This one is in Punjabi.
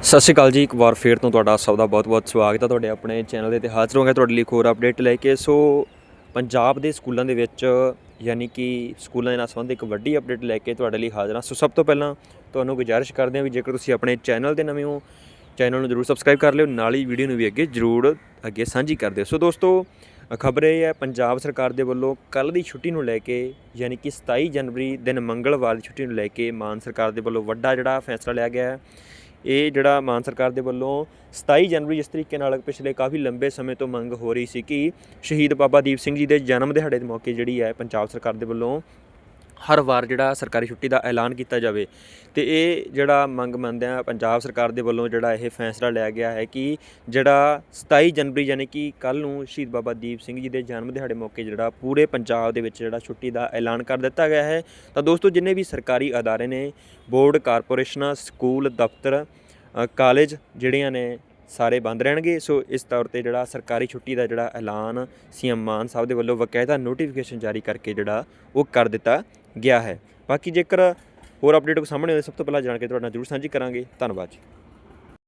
ਸਤਿ ਸ਼੍ਰੀ ਅਕਾਲ ਜੀ, ਇੱਕ ਵਾਰ ਫੇਰ ਤੋਂ ਤੁਹਾਡਾ ਸਭ ਦਾ ਬਹੁਤ-ਬਹੁਤ ਸਵਾਗਤ ਹੈ ਤੁਹਾਡੇ ਆਪਣੇ ਚੈਨਲ ਦੇ ਤੇ ਹਾਜ਼ਰ ਹੋ ਗਿਆ ਤੁਹਾਡੇ ਲਈ ਇੱਕ ਹੋਰ ਅਪਡੇਟ ਲੈ ਕੇ। ਸੋ ਪੰਜਾਬ ਦੇ ਸਕੂਲਾਂ ਦੇ ਵਿੱਚ, ਯਾਨੀ ਕਿ ਸਕੂਲਾਂ ਦੇ ਨਾਲ ਸੰਬੰਧਿਤ ਇੱਕ ਵੱਡੀ ਅਪਡੇਟ ਲੈ ਕੇ ਤੁਹਾਡੇ ਲਈ ਹਾਜ਼ਰ ਹਾਂ। ਸੋ ਸਭ ਤੋਂ ਪਹਿਲਾਂ ਤੁਹਾਨੂੰ ਗੁਜ਼ਾਰਿਸ਼ ਕਰਦੇ ਹਾਂ ਵੀ ਜੇਕਰ ਤੁਸੀਂ ਆਪਣੇ ਚੈਨਲ ਦੇ ਨਵੇਂ ਹੋ, ਚੈਨਲ ਨੂੰ ਜਰੂਰ ਸਬਸਕ੍ਰਾਈਬ ਕਰ ਲਿਓ, ਨਾਲ ਹੀ ਵੀਡੀਓ ਨੂੰ ਵੀ ਅੱਗੇ ਜਰੂਰ ਅੱਗੇ ਸਾਂਝੀ ਕਰ ਦਿਓ। ਸੋ ਦੋਸਤੋ, ਖਬਰ ਇਹ ਹੈ, ਪੰਜਾਬ ਸਰਕਾਰ ਦੇ ਵੱਲੋਂ ਕੱਲ ਦੀ ਛੁੱਟੀ ਨੂੰ ਲੈ ਕੇ, ਯਾਨੀ ਕਿ 27 ਜਨਵਰੀ, ਦਿਨ ਮੰਗਲਵਾਰ ਦੀ ਛੁੱਟੀ ਨੂੰ ਲੈ ਕੇ ਮਾਨ ਸਰਕਾਰ ਦੇ ਵੱਲੋਂ ਵੱਡਾ ਜਿਹੜਾ ਫੈਸਲਾ ਲਿਆ ਗਿਆ ਹੈ। ਇਹ ਜਿਹੜਾ ਮਾਨ ਸਰਕਾਰ ਦੇ ਵੱਲੋਂ 27 ਜਨਵਰੀ ਜਿਸ ਤਰੀਕੇ ਨਾਲ ਪਿਛਲੇ ਕਾਫੀ ਲੰਬੇ ਸਮੇਂ ਤੋਂ ਮੰਗ ਹੋ ਰਹੀ ਸੀ ਕਿ ਸ਼ਹੀਦ ਬਾਬਾ ਦੀਪ ਸਿੰਘ ਜੀ ਦੇ ਜਨਮ ਦਿਹਾੜੇ ਦੇ ਮੌਕੇ ਜਿਹੜੀ ਹੈ, ਪੰਜਾਬ ਸਰਕਾਰ ਦੇ ਵੱਲੋਂ ਹਰ ਵਾਰ ਜਿਹੜਾ ਸਰਕਾਰੀ ਛੁੱਟੀ ਦਾ ਐਲਾਨ ਕੀਤਾ ਜਾਵੇ ਤੇ ਇਹ ਜਿਹੜਾ ਮੰਗ ਮੰਨਦੇ ਆ ਪੰਜਾਬ ਸਰਕਾਰ ਦੇ ਵੱਲੋਂ ਜਿਹੜਾ ਇਹ ਫੈਸਲਾ ਲਿਆ ਗਿਆ ਹੈ ਕਿ ਜਿਹੜਾ 27 ਜਨਵਰੀ ਯਾਨੀ ਕਿ ਕੱਲ ਨੂੰ ਸ਼ਹੀਦ ਬਾਬਾ ਦੀਪ ਸਿੰਘ ਜੀ ਦੇ ਜਨਮ ਦਿਹਾੜੇ ਮੌਕੇ ਜਿਹੜਾ ਪੂਰੇ ਪੰਜਾਬ ਦੇ ਵਿੱਚ ਜਿਹੜਾ ਛੁੱਟੀ ਦਾ ਐਲਾਨ ਕਰ ਦਿੱਤਾ ਗਿਆ ਹੈ। ਤਾਂ ਦੋਸਤੋ, ਜਿੰਨੇ ਵੀ ਸਰਕਾਰੀ ਅਦਾਰੇ ਨੇ, ਬੋਰਡ, ਕਾਰਪੋਰੇਸ਼ਨਾਂ, ਸਕੂਲ, ਦਫ਼ਤਰ ਕਾਲਜ ਜਿਹੜੀਆਂ ਨੇ, ਸਾਰੇ ਬੰਦ ਰਹਿਣਗੇ। ਸੋ ਇਸ ਤੌਰ ਤੇ ਜਿਹੜਾ ਸਰਕਾਰੀ ਛੁੱਟੀ ਦਾ ਜਿਹੜਾ ਐਲਾਨ ਸੀਐਮ ਮਾਨ ਸਾਹਿਬ ਦੇ ਵੱਲੋਂ ਬਕਾਇਦਾ ਨੋਟੀਫਿਕੇਸ਼ਨ ਜਾਰੀ ਕਰਕੇ ਜਿਹੜਾ ਉਹ ਕਰ ਦਿੱਤਾ ਗਿਆ ਹੈ। ਬਾਕੀ ਜੇਕਰ ਹੋਰ ਅਪਡੇਟ ਕੋ ਸਾਹਮਣੇ ਹੋਵੇ ਸਭ ਤੋਂ ਪਹਿਲਾਂ ਜਾਣ ਕੇ ਤੁਹਾਡੇ ਨਾਲ ਜਰੂਰ ਸਾਂਝੀ ਕਰਾਂਗੇ। ਧੰਨਵਾਦ ਜੀ।